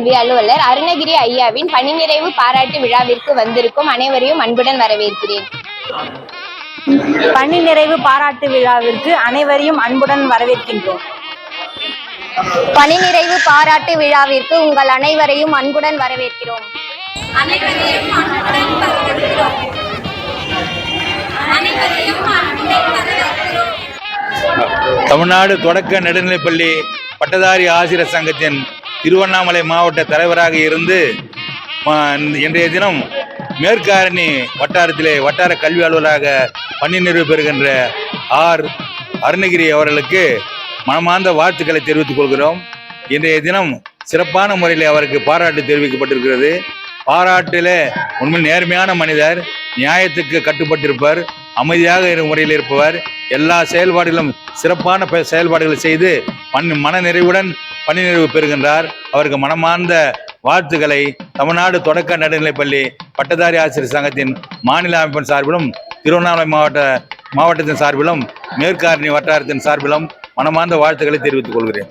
கல்வி அலுவலர் அருணகிரி ஐயாவின் பணிநிறைவு பாராட்டு விழாவிற்கு வந்திருக்கும் அனைவரையும் அன்புடன் வரவேற்கிறேன். பணி நிறைவு பாராட்டு விழாவிற்கு அனைவரையும் அன்புடன் வரவேற்கின்றோம். பணிநிறைவு பாராட்டு விழாவிற்கு உங்கள் அனைவரையும் அன்புடன் வரவேற்கிறோம். தமிழ்நாடு தொடக்க நடுநிலைப்பள்ளி பட்டதாரி ஆசிரியர் சங்கத்தின் திருவண்ணாமலை மாவட்ட தலைவராக இருந்து இன்றைய தினம் மேற்காரணி வட்டாரத்திலே வட்டார கல்வி அலுவலராக பணி நிறைவு பெறுகின்ற ஆர் அருணகிரி அவர்களுக்கு மனமார்ந்த வாழ்த்துக்களை தெரிவித்துக் கொள்கிறோம். இன்றைய தினம் சிறப்பான முறையில் அவருக்கு பாராட்டு தெரிவிக்கப்பட்டிருக்கிறது. பாராட்டிலே உண்மையில் நேர்மையான மனிதர் நியாயத்துக்கு கட்டுப்பட்டிருப்பார். அமைதியாக முறையில் இருப்பவர். எல்லா செயல்பாடுகளும் சிறப்பான ப- செயல்பாடுகளை செய்து பண் மன நிறைவுடன் பணி நிறைவு பெறுகின்றார். அவருக்கு மனமார்ந்த வாழ்த்துக்களை தமிழ்நாடு தொடக்க நடுநிலைப்பள்ளி பட்டதாரி ஆசிரியர் சங்கத்தின் மாநில அமைப்பின் சார்பிலும் திருவண்ணாமலை மாவட்ட மாவட்டத்தின் சார்பிலும் மேற்காரணி வட்டாரத்தின் சார்பிலும் மனமார்ந்த வாழ்த்துக்களை தெரிவித்துக் கொள்கிறேன்.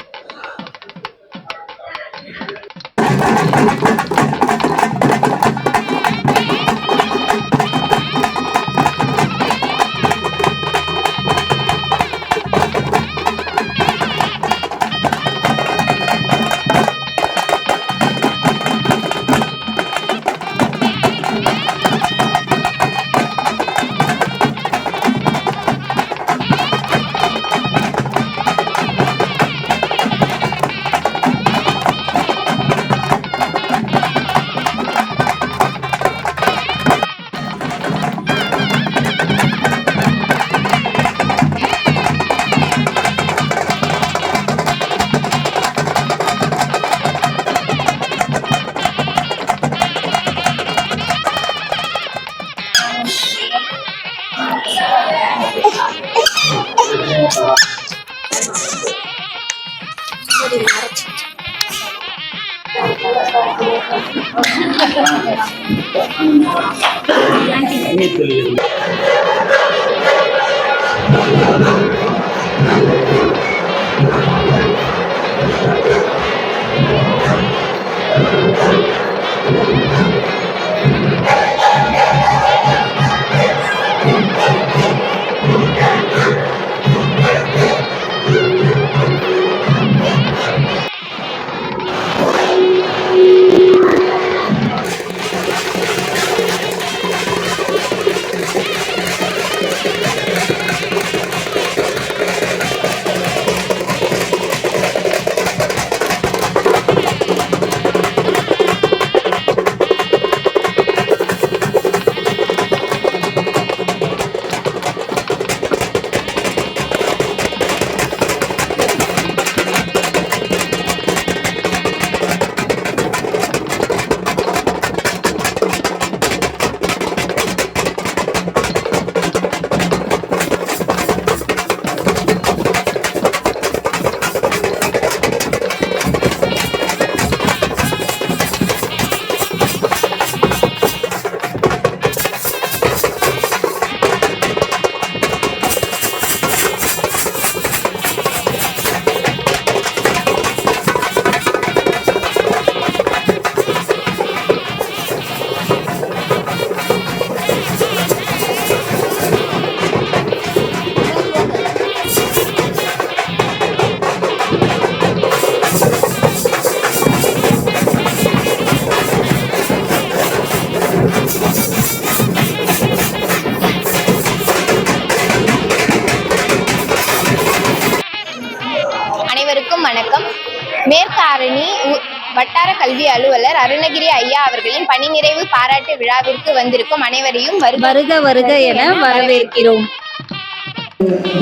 விழாவிற்கு வந்திருக்கும் அனைவரையும் வருக வருக என வரவேற்கிறோம்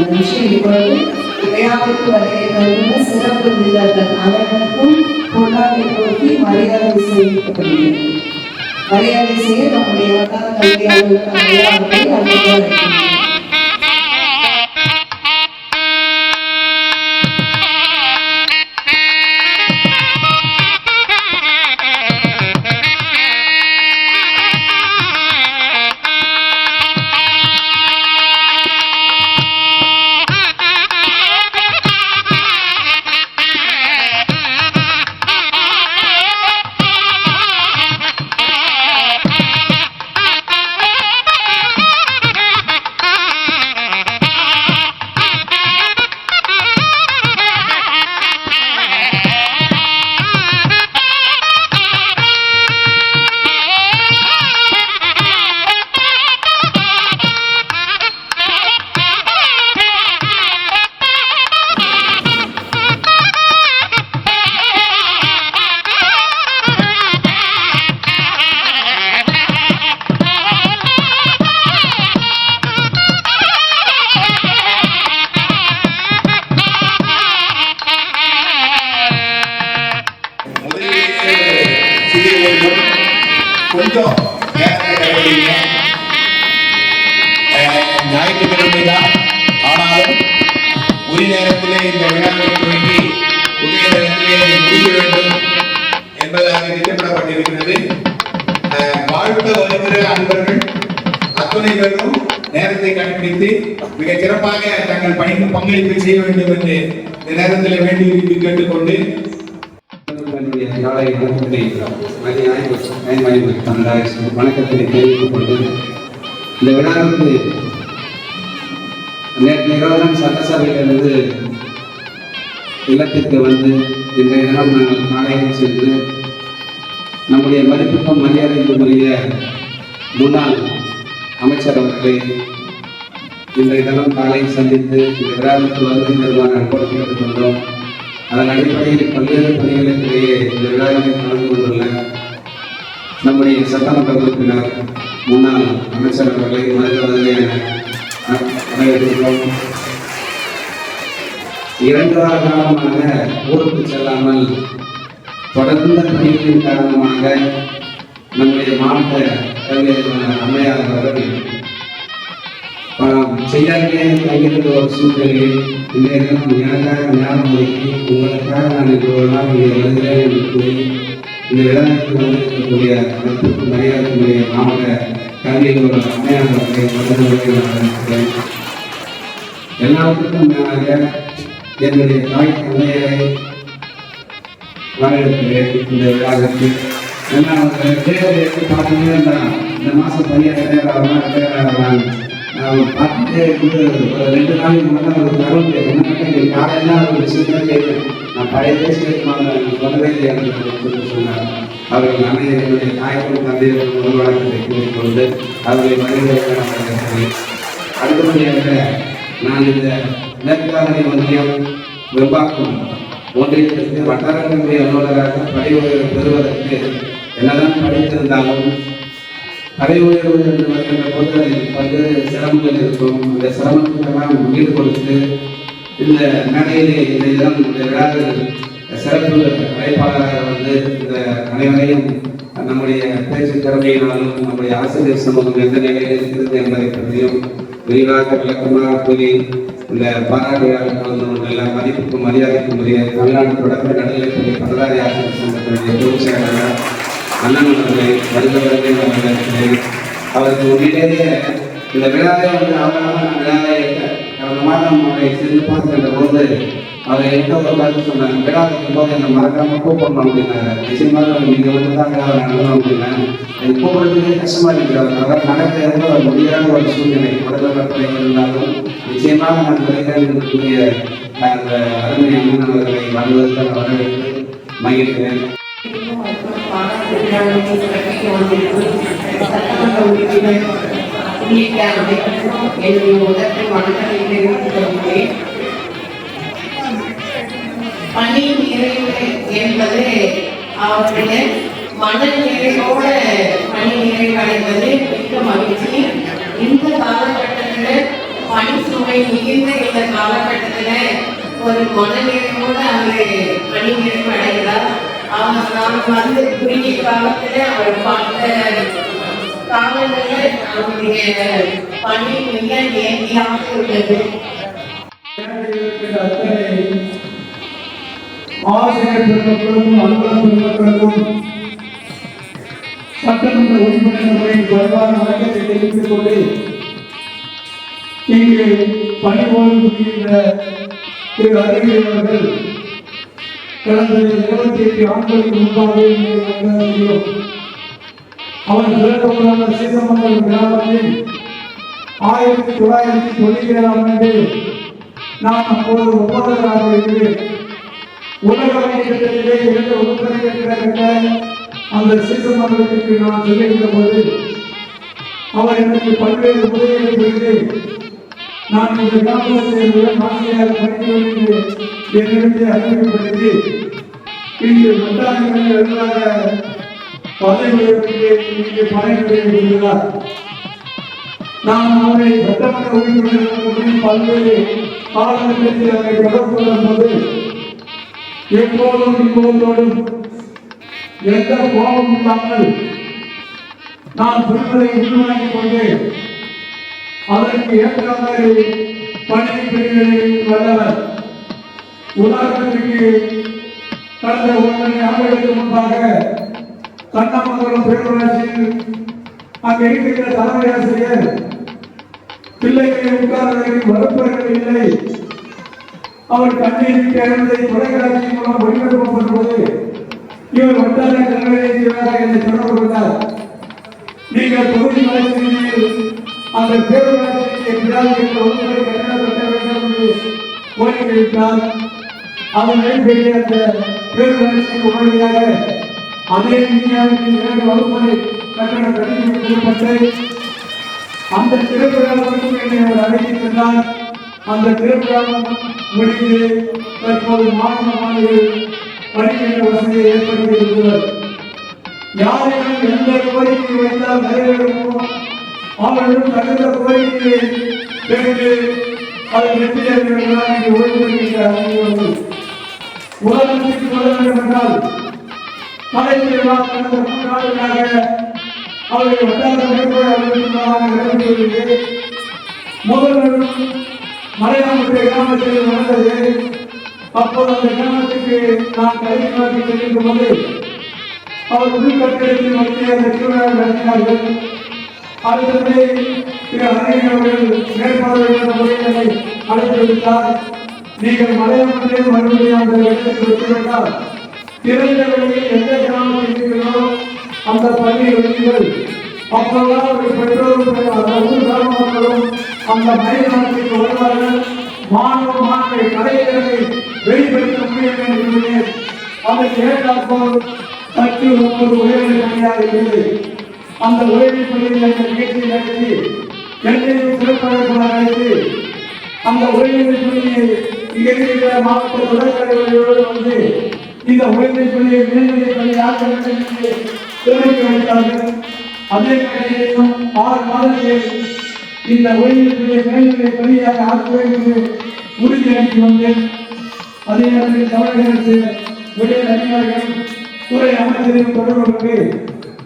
மனுஷன் இப்பொழுது விழாவிற்கு வருகின்ற சிறப்பு விருந்தினர்கள் அனைவருக்கும் பொன்னாடை போட்டி மரியாதை செய்யப்படுகிறது மரியாதை செய்ய நம்முடைய வட்டார கல்வி அலுவலர் சிறப்பாக தங்கள் பணிக்கு பங்களிப்பு செய்ய வேண்டும் என்று இந்த நேரத்தில் வேண்டி விரும்பி கேட்டுக்கொண்டு என்னுடைய காலை வணக்கத்தை தெரிவித்துக் கொண்டு இந்த விழாவுக்கு நேற்று இரவுதான் சட்டசபையிலிருந்து இல்லத்திற்கு வந்து இன்றைய தினம் நாங்கள் காலையில் சென்று நம்முடைய மதிப்புக்கும் மரியாதைக்கும் உரிய முன்னாள் அமைச்சர் அவர்களை இன்றைய தினம் காலை சந்தித்து இந்த விழாவுக்கு வருகை தருமாறு அன்போடு அதன் அடிப்படையில் பல்வேறு பணிகளுக்கிடையே இந்த விழாவில் கலந்து கொண்டுள்ள நம்முடைய சட்டமன்ற உறுப்பினர் முன்னாள் அமைச்சர் அவர்களை வருகிறதிலே இரண்டு வார காலமாக ஊருக்கு செல்லாமல் தொடர்ந்த பணிகளின் காரணமாக நம்முடைய மாவட்ட கல்வி அலுவலர் அம்மையார் அவர்கள் செய்யாதே தங்கியிருந்த ஒரு சூழ்நிலையில் இன்றைய எனக்காக நேரம் ஒதுக்கி உங்களுக்காக நான் இப்போ நாள் இங்கே வருகிறேன் என்று கூறி இந்த விழாவிற்கு வந்திருக்கக்கூடிய அனைத்துக்கும் மரியாதைக்குரிய மாவட்ட கல்வியில் உள்ள அம்மையார் அவர்களை நான் எல்லாத்துக்கும் மேலாக என்னுடைய தாய் தந்தையரை வரவேற்கிறேன் இந்த விழாவிற்கு ஏன்னா அவங்க பார்த்தீங்கன்னா இந்த மாதம் பையன் ஆகலாம் ஆகலாம் நான் பார்த்துட்டே வந்து ரெண்டு நாளைக்கு முன்னாடி ஒரு தகவல் கேட்டேன். யாரெல்லாம் ஒரு விஷயத்தை கேட்டேன்? நான் பழைய பேசிட்டு சொல்லவே இல்லை என்று சொன்னார். அவர்கள் நானே என்னுடைய தாய்க்கும் தந்தையும் முதல் வழக்கத்தை கூறிக்கொண்டு அவர்களை மனிதர்கள் நான் அடுத்தபடியாக நான் இந்த மேற்காரணி ஒன்றியம் வெம்பாக்கும் ஒன்றியத்திற்கு வட்டார கல்வி அலுவலராக பதவி பெறுவதற்கு என்னதான் படித்திருந்தாலும் பதவி உயர்வு என்று வருகின்ற போது அதில் பல்வேறு சிரமங்கள் இருக்கும். அந்த சிரமத்துக்கெல்லாம் ஈடு கொடுத்து இந்த மேடையிலே இந்த தினம் இந்த விழாவில் சிறப்பு அழைப்பாளராக வந்து இந்த அனைவரையும் நம்முடைய பேச்சு திறமையினாலும் நம்முடைய ஆசிரியர் சமூகம் எந்த நிலையில் இருக்கிறது என்பதை பற்றியும் விரிவாக விளக்கமாக கூறி இந்த பாராட்டு விழாவில் கலந்து கொண்டுள்ள மதிப்புக்கும் மரியாதைக்கும் உரிய தமிழ்நாடு தொடக்க நடுநிலைப்பள்ளி பட்டதாரி ஆசிரியர் சங்கத்தினுடைய பொதுச் செயலாளர் அண்ணன் அவர்களை வருகிறவர்களை நான் அவருக்கு உண்மையிலேயே இந்த விழாவை வந்து அவரான விழாவை கடந்த மாதம் அவரை சென்று பார்க்கின்ற போது அவர் எந்த ஒரு கருத்து சொன்னாங்க விழா போது என்னை மறக்காம கூப்பிடணும் அப்படின்னாங்க. நிச்சயமாக அவர் நீங்க வந்து தான் விழாவை நடத்தணும் அப்படின்னா எனக்கு கூப்பிடுறதுக்கே கஷ்டமா இருக்கிறார் அவர் நடக்க ஒரு முடியாத ஒரு சூழ்நிலை உடல்நலப்படை இருந்தாலும் நிச்சயமாக நான் வருகிறேன் என்று அந்த அருமை அண்ணன் அவர்களை வாழ்வதற்கு வரவேற்று மகிழ்கிறேன். சட்டமன்ற உறுப்பினர் உள்ளிட்ட அனைவருக்கும் என்னுடைய முதற்கை வணக்கத்தை தெரிவித்துக் கொள்கிறேன் பணி நிறைவு என்பது அவருடைய மன நிறைவோட பணி நிறைவடைவது மிக்க மகிழ்ச்சி இந்த காலகட்டத்தில் பணி சுமை மிகுந்த இந்த காலகட்டத்தில் ஒரு மன நிறைவோட அவர் பணி நிறைவு அடைகிறார் அவர் நாம் வந்து குறுகிய காலத்தில் அவர் பார்த்த காலங்களில் அவருடைய பணி மிக நேர்த்தியாக உள்ளது ஆசிரியர் பெருமக்களுக்கும் அலுவலர் பெருமக்களுக்கும் சட்டமன்ற உறுப்பினர்களின் தெரிவித்துக் கொண்டு இங்கு பணிபோல் புரிகின்ற திரு அருகில் அவர்கள் கடந்த இருபத்தி எட்டு ஆண்டுகளுக்கு முன்பாக அவர் கிராமத்தில் ஆயிரத்தி தொள்ளாயிரத்தி தொண்ணூத்தி ஏழாம் ஆண்டு நான் அப்போது ஒப்பந்தராக இருக்கிறேன் உலக இரண்டு உறுப்பினர்கள் அந்த சிசு நான் சொல்லியிருந்த போது அவர் எனக்கு பல்வேறு உதவிகளை செய்து நான் இந்த கிராமத்தில் ஆசிரியர் படிக்கிறேன் என்று என்னிடத்தை அறிமுகப்படுத்தி இன்று வட்டாரங்களில் எழுதாக பதவி உயர்வுக்கு இங்கே பணிபுரிகிறார் நான் அவரை சட்டமன்ற உறுப்பினர்களுடன் பல்வேறு காலகட்டத்தில் அவரை தொடர்பு கொள்ளும் போது எப்போதும் இப்போதோடும் எந்த கோபம் இல்லாமல் நான் சொல்வதை உள்வாங்கிக் கொண்டு அதற்கு பணி பிரிவுகளில் வல்லவர் உதாரணத்திற்கு கடந்த ஒன்றரை ஆண்டுகளுக்கு முன்பாக கண்ணமங்கலம் பேரூராட்சியில் அங்கே இருக்கின்ற தலைமை ஆசிரியர் பிள்ளைகளை உட்கார்வதற்கு வகுப்பவர்கள் இல்லை. அவர் கண்ணீரில் கேள்வதை தொலைக்காட்சி மூலம் ஒளிபரப்பப்படும் போது இவர் வட்டார கல்வியாக என்னை தொடர்பு கொண்டார். நீங்கள் தொகுதி வளர்ச்சியில் அந்த பேரூராட்சியை எதிராக இருந்த கட்டணம் கட்ட வேண்டும் என்று கோரிக்கை வைத்தார் அதன் பெரிய அந்த உடனடியாக அதே இந்தியாவுக்கு இரண்டு வகுப்பறை கட்டணம் கட்டி அந்த திருவிழாவுக்கு என்னை அழைத்து சென்றார். அந்த திருவிழாவும் முடிந்து தற்போது மாணவ மாணவிகள் படிக்கின்ற வசதியை ஏற்படுத்தி இருக்கிறார் யாரிடம் எந்த கோரிக்கை வைத்தால் நிறைவேறுமோ அவர்களும் தகுந்த கோரிக்கையை பெற்று அதை வெற்றி என்று உலகத்திற்கு சொல்ல வேண்டும் என்றால் கலைஞர்களா கடந்த மூன்றாண்டுகளாக அவர்கள் வட்டார மலையாளத்தை கிராமத்தில் நடந்தது அப்போது அந்த கிராமத்துக்கு நான் கல்வி நோக்கி செல்கின்ற போது அவர் உள்கட்டடத்தில் வந்து அந்த திருவிழா நடத்தினார்கள். அடுத்தது திரு அவர்கள் அழைத்து நீங்கள் மலையாளத்திலே மறுபடியும் அந்த இடத்துக்கு விட்டுவிட்டால் திறந்த வெளியில் எந்த கிராமத்தில் இருக்கிறதோ அந்த பள்ளி வெளிகள் அப்போதான் ஒரு பெற்றோரும் அந்த ஊர் கிராம மக்களும் அந்த மைதானத்திற்கு வருவார்கள். மாணவ மாணவை கலைஞர்களை வெளிப்படுத்த முடியும் என்று அதை அதற்கு ஏற்றாற்போல் பத்து ஒன்பது உயர்நிலை பணியாக இருந்தது. அந்த உயர்நிலை பணியில் அந்த நிகழ்ச்சி நடத்தி என்னையும் சிறப்பாக அழைத்து அந்த உயர்நிலை பணியை இங்கே இருக்கிற மாவட்ட உடற்கலைகளோடு வந்து இந்த உயர்நிலை பள்ளியை மேல்நிலை பள்ளி ஆக்க கோரிக்கை வைத்தார்கள் அதே கடையிலும் ஆறு மாதத்தில் இந்த உயர்நிலை பள்ளியை மேல்நிலை பள்ளியாக ஆக்க என்று உறுதி அளித்து வந்தேன். அதே நேரத்தில் தமிழக அரசு உயர் அதிகாரிகள் துறை அமைச்சரையும் தொடர்பு கொண்டு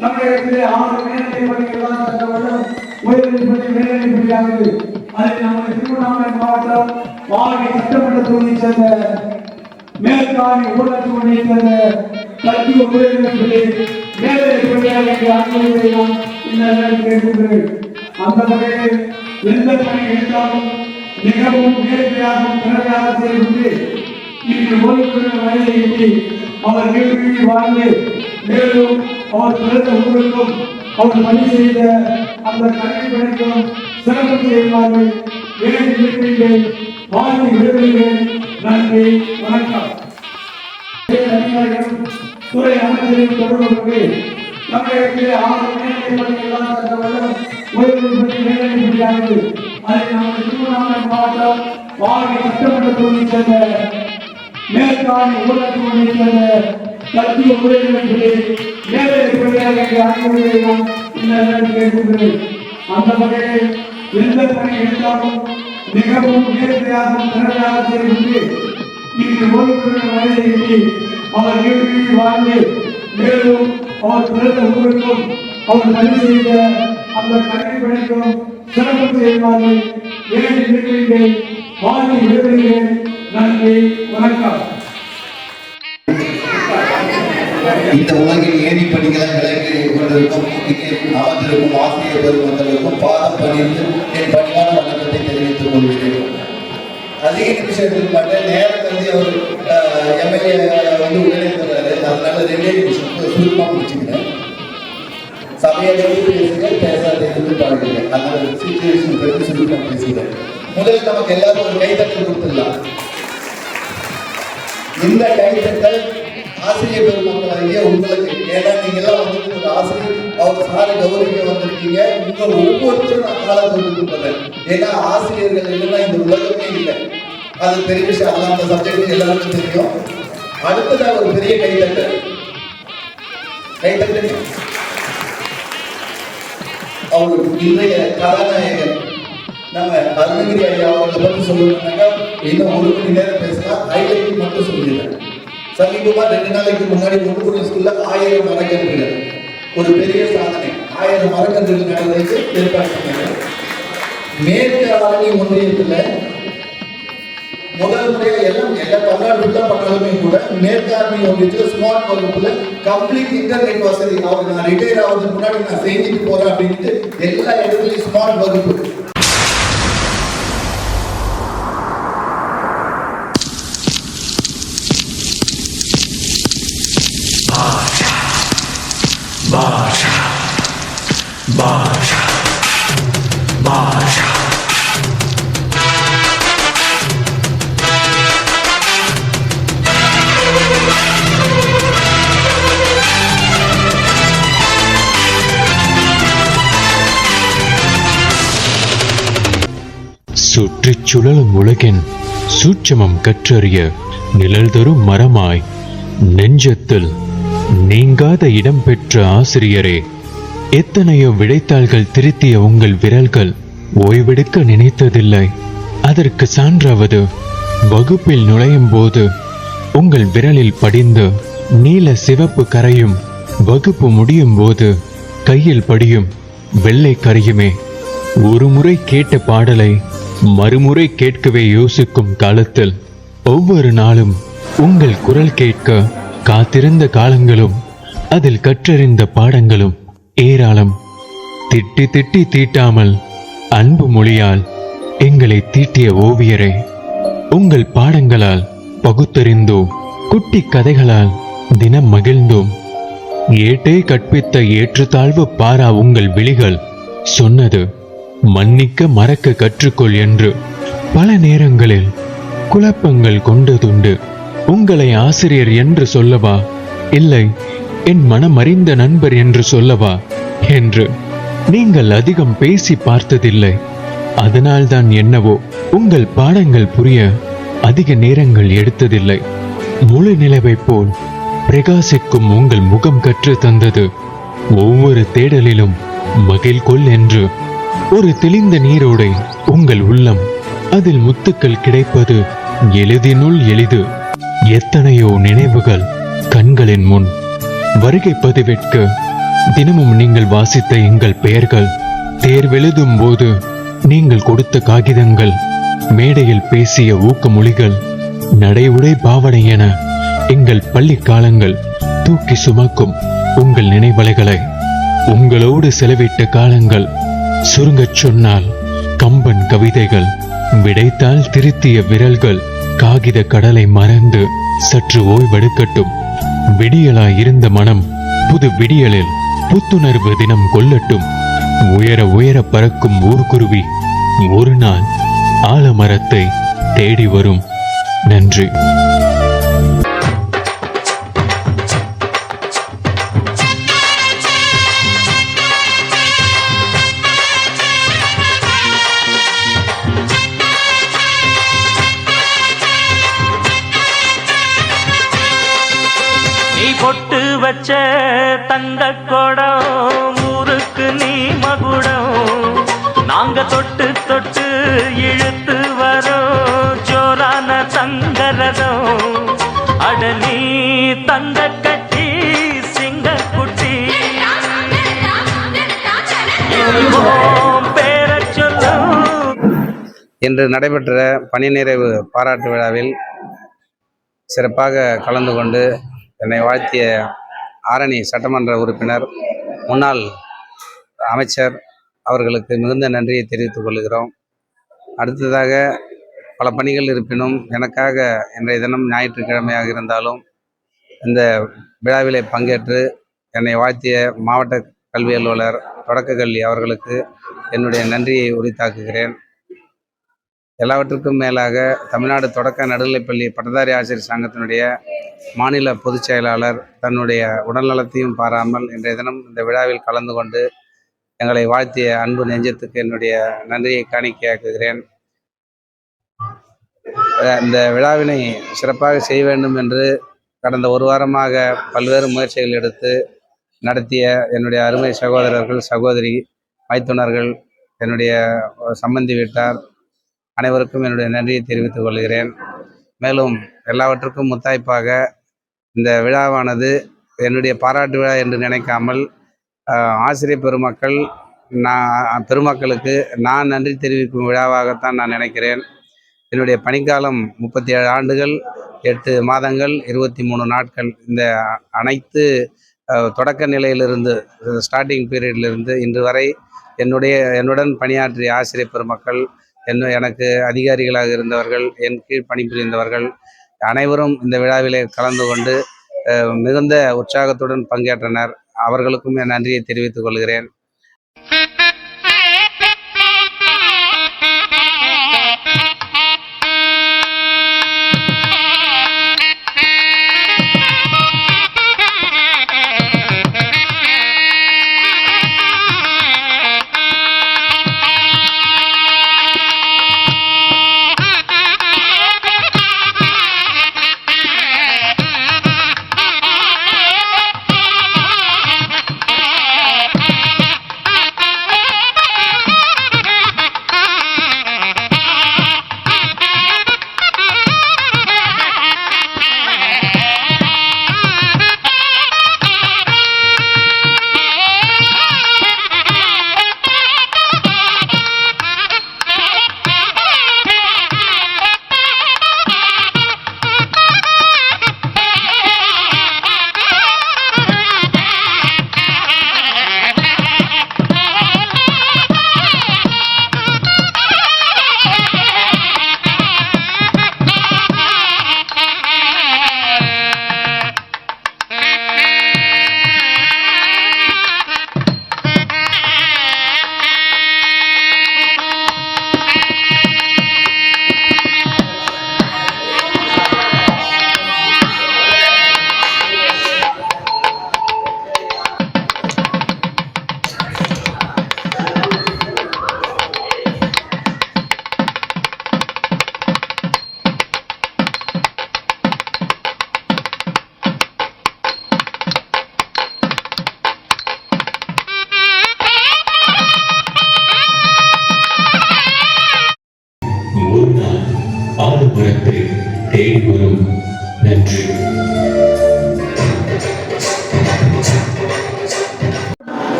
தமிழகத்திலே ஆறு மேல்நிலை பள்ளிகள் தான் சென்ற வருடம் உயர்நிலை பள்ளி மேல்நிலை பள்ளியானது அதில் நமது திருவண்ணாமலை மாவட்டம் வாகை சட்டமன்ற தொகுதியை சேர்ந்த மேற்காணி ஊராட்சி ஒன்றியை சேர்ந்த கல்வி உயர்நிலை பள்ளி மேல்நிலை அந்த வகையில் எந்த பணி எடுத்தாலும் மிகவும் நேர்மையாகவும் திறமையாக செய்து இன்று ஓய்வு வயதை எட்டி அவர் வாழ்ந்து மேலும் அவர் பிறந்த ஊருக்கும் அவர் பணி செய்த அந்த கல்வி பணிக்கும் சிறப்பு செய்வார்கள். வேண்டி இருக்கிறேன் வாழ்ந்து விடுகிறேன் நன்றி வணக்கம். அதிகாரிகள் துறை அமைச்சரின் தொடர்பு கொண்டு தமிழகத்திலே ஆறு மேல்நிலை பள்ளிகள் தான் சென்ற வருடம் பள்ளி மேல்நிலை பள்ளியானது அதை நமது திருவண்ணாமலை மாவட்டம் வாகை சட்டமன்ற சேர்ந்த மேற்காணி சேர்ந்த கல்வி உயர்நிலை அந்த வகையில் எந்த பணி எடுத்தாலும் மிகவும் நேர்மையாகவும் திறமையாக செய்து இன்று ஓய்வு வயதை அவர் வீடு வாழ்ந்து மேலும் அவர் பிறந்த ஊருக்கும் அவர் பணி செய்த அந்த கல்வி பணிக்கும் சிறப்பு செய்வார்கள். ஏழை இருக்கிறேன் வாழ்ந்து விடுகிறேன் நன்றி வணக்கம். இந்த உலகில் ஏணி படிகளை விளக்கி கொண்டிருக்கும் அமர்ந்திருக்கும் ஆசிரியர் பெருமக்களுக்கும் பாதம் பணிந்து என் பணியான வணக்கத்தை தெரிவித்துக் கொள்கிறேன். அதிக நிமிஷத்துக்கு மட்டும் நேரம் கருதி அவர் எம்எல்ஏ வந்து உடனே சொல்றாரு. அதனால ரெண்டே நிமிஷம். சுருக்கமாக முடிச்சுக்கிறேன். சபையை எடுத்து பேசுங்க பேசாத எடுத்து பாடுகிறேன் அதனால சுச்சுவேஷன் தெரிஞ்சு சுருக்கமாக பேசுகிறேன். முதல்ல நமக்கு எல்லாரும் ஒரு கைத்தட்டல் கொடுத்துடலாம். இந்த கைத்தட்டல் ஆசிரியர் பெருமக்களாகிய உங்களுக்கு ஏன்னா நீங்க எல்லாம் வந்து ஒரு ஆசிரியர் அவங்க சாரை கௌரவிக்க வந்திருக்கீங்க. உங்க ஒவ்வொருத்தரும் நான் காலம் தொட்டு ஏன்னா ஆசிரியர்கள் இல்லைன்னா இந்த உலகமே இல்லை. அது பெரிய விஷயம். அதெல்லாம் அந்த சப்ஜெக்ட் எல்லாருக்கும் தெரியும். அடுத்ததாக ஒரு பெரிய கைதட்டல். கைதட்டல் அவர் இன்றைய கதாநாயகன். நம்ம அருணகிரி ஐயா அவர்களை பற்றி சொல்லணும்னாக்கா இன்னும் ஒரு மணி நேரம் பேசலாம். ஹைலைட் மட்டும் சொல்லிடுறேன். சமீபமா ரெண்டு நாளைக்கு முன்னாடி முன்னுக்குடி ஸ்கூல்ல ஆயிரம் மரக்கன்றுகள். ஒரு பெரிய சாதனை. ஆயிரம் மரக்கன்றுகள் நடந்ததுக்கு ஏற்பாடு பண்ணாங்க மேற்கு ஆரணி ஒன்றியத்துல முதல் முறையா எல்லாம் எல்லா தமிழ்நாடு விட்டா பண்ணாலுமே கூட மேற்கு ஆரணி ஒன்றியத்துல ஸ்மார்ட் வகுப்புல கம்ப்ளீட் இன்டர்நெட் வசதி. அவர் நான் ரிட்டையர் ஆகிறதுக்கு முன்னாடி நான் செஞ்சுட்டு போறேன் அப்படின்ட்டு எல்லா இடத்துலயும் ஸ்மார்ட் வகுப்பு. சுழலும் உலகின் சூட்சமம் கற்றறிய நிழல் தரும் மரமாய் நெஞ்சத்தில் நீங்காத இடம் பெற்ற ஆசிரியரே எத்தனையோ விடைத்தாள்கள் திருத்திய உங்கள் விரல்கள் ஓய்வெடுக்க நினைத்ததில்லை. அதற்கு சான்றாவது வகுப்பில் நுழையும் போது உங்கள் விரலில் படிந்து நீல சிவப்பு கரையும் வகுப்பு முடியும் போது கையில் படியும் வெள்ளை கரையுமே. ஒரு முறை கேட்ட பாடலை மறுமுறை கேட்கவே யோசிக்கும் காலத்தில் ஒவ்வொரு நாளும் உங்கள் குரல் கேட்க காத்திருந்த காலங்களும் அதில் கற்றறிந்த பாடங்களும் ஏராளம். திட்டி திட்டி தீட்டாமல் அன்பு மொழியால் எங்களை தீட்டிய ஓவியரே உங்கள் பாடங்களால் பகுத்தறிந்தோம் குட்டி கதைகளால் தினம் மகிழ்ந்தோம். ஏட்டை கற்பித்த ஏற்றுத்தாழ்வு பாரா உங்கள் விழிகள் சொன்னது மன்னிக்க மறக்க கற்றுக்கொள் என்று பல நேரங்களில் குழப்பங்கள் கொண்டதுண்டு. உங்களை ஆசிரியர் என்று சொல்லவா? இல்லை என் மனமறிந்த நண்பர் என்று சொல்லவா? என்று நீங்கள் அதிகம் பேசி பார்த்ததில்லை. அதனால்தான் என்னவோ உங்கள் பாடங்கள் புரிய அதிக நேரங்கள் எடுத்ததில்லை. முழு நிலவை போல் பிரகாசிக்கும் உங்கள் முகம் கற்று தந்தது. ஒவ்வொரு தேடலிலும் மகிழ்கொள் என்று ஒரு தெளிந்த நீரோடை உங்கள் உள்ளம். அதில் முத்துக்கள் கிடைப்பது எளிதினுள் எளிது. எத்தனையோ நினைவுகள் கண்களின் முன். வருகை பதிவேற்க தினமும் நீங்கள் வாசித்த எங்கள் பெயர்கள். தேர்வெழுதும் போது நீங்கள் கொடுத்த காகிதங்கள் மேடையில் பேசிய ஊக்கமொழிகள் நடை உடை பாவனை என எங்கள் பள்ளி காலங்கள் தூக்கி சுமக்கும் உங்கள் நினைவலைகளை. உங்களோடு செலவிட்ட காலங்கள் சுருங்கச் சொன்னால் கம்பன் கவிதைகள் விடைத்தால் திருத்திய விரல்கள் காகித கடலை மறந்து சற்று ஓய்வெடுக்கட்டும். விடியலாய் இருந்த மனம் புது விடியலில் புத்துணர்வு தினம் கொள்ளட்டும். உயர உயர பறக்கும் ஊர்க்குருவி ஒரு நாள் ஆலமரத்தை தேடி வரும். நன்றி. தொட்டு இழுத்து வரோ ஜோரான தங்கரதம் அடலி தங்க கட்டி சிங்க குட்டி. இன்று நடைபெற்ற பணி நிறைவு பாராட்டு விழாவில் சிறப்பாக கலந்து கொண்டு என்னை வாழ்த்திய ஆரணி சட்டமன்ற உறுப்பினர் முன்னாள் அமைச்சர் அவர்களுக்கு மிகுந்த நன்றியை தெரிவித்துக் கொள்கிறோம். அடுத்ததாக பல பணிகள் இருப்பினும் எனக்காக இன்றைய தினம் ஞாயிற்றுக்கிழமையாக இருந்தாலும் இந்த விழாவிலே பங்கேற்று என்னை வாழ்த்திய மாவட்ட கல்வி அலுவலர் தொடக்க கல்வி அவர்களுக்கு என்னுடைய நன்றியை உரித்தாக்குகிறேன். எல்லாவற்றுக்கும் மேலாக தமிழ்நாடு தொடக்க நடுநிலைப்பள்ளி பட்டதாரி ஆசிரியர் சங்கத்தினுடைய மாநில பொதுச் செயலாளர் தன்னுடைய உடல்நலத்தையும் பாராமல் இன்றைய தினம் இந்த விழாவில் கலந்து கொண்டு எங்களை வாழ்த்திய அன்பு நெஞ்சத்துக்கு என்னுடைய நன்றியை காணிக்கையாக்குகிறேன் இந்த விழாவினை சிறப்பாக செய்ய வேண்டும் என்று கடந்த ஒரு வாரமாக பல்வேறு முயற்சிகள் எடுத்து நடத்திய என்னுடைய அருமை சகோதரர்கள் சகோதரி மைத்துனர்கள் என்னுடைய சம்பந்தி வீட்டார் அனைவருக்கும் என்னுடைய நன்றியை தெரிவித்துக் கொள்கிறேன். மேலும் எல்லாவற்றுக்கும் முத்தாய்ப்பாக இந்த விழாவானது என்னுடைய பாராட்டு விழா என்று நினைக்காமல் ஆசிரியர் பெருமக்கள் நான் பெருமக்களுக்கு நான் நன்றி தெரிவிக்கும் விழாவாகத்தான் நான் நினைக்கிறேன். என்னுடைய பணிக்காலம் முப்பத்தி ஏழு ஆண்டுகள் எட்டு மாதங்கள் இருபத்தி மூணு நாட்கள். இந்த அனைத்து தொடக்க நிலையிலிருந்து ஸ்டார்டிங் பீரியட்லேருந்து இன்று வரை என்னுடைய என்னுடன் பணியாற்றிய ஆசிரியர் பெருமக்கள் என்ன எனக்கு அதிகாரிகளாக இருந்தவர்கள் என் கீழ் பணிபுரிந்தவர்கள் அனைவரும் இந்த விழாவிலே கலந்து கொண்டு மிகுந்த உற்சாகத்துடன் பங்கேற்றனர். அவர்களுக்கும் என் நன்றியை தெரிவித்துக் கொள்கிறேன்.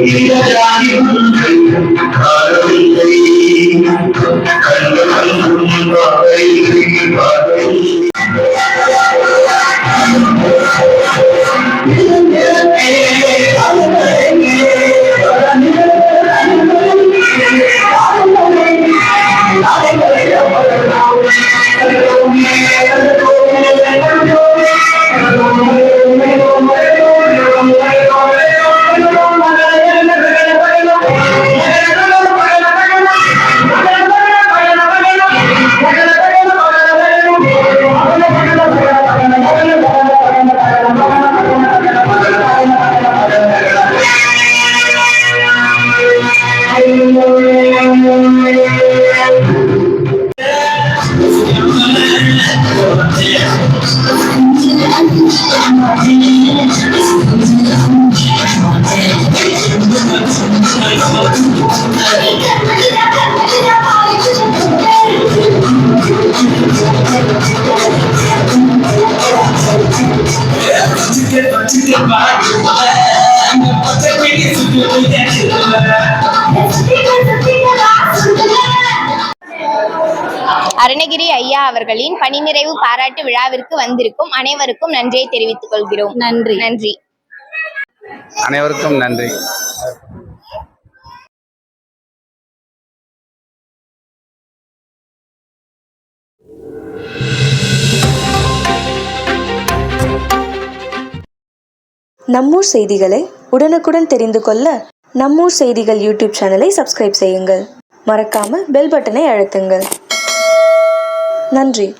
ஐயா அவர்களின் பணி நிறைவு பாராட்டு விழாவிற்கு வந்திருக்கும் அனைவருக்கும் நன்றியை தெரிவித்துக் கொள்கிறோம். நன்றி. நன்றி. அனைவருக்கும் நன்றி. நம்மூர் செய்திகளை உடனுக்குடன் தெரிந்து கொள்ள நம்மூர் செய்திகள் யூடியூப் சேனலை சப்ஸ்கிரைப் செய்யுங்கள். மறக்காமல் பெல் பட்டனை அழுத்துங்கள். நன்றி.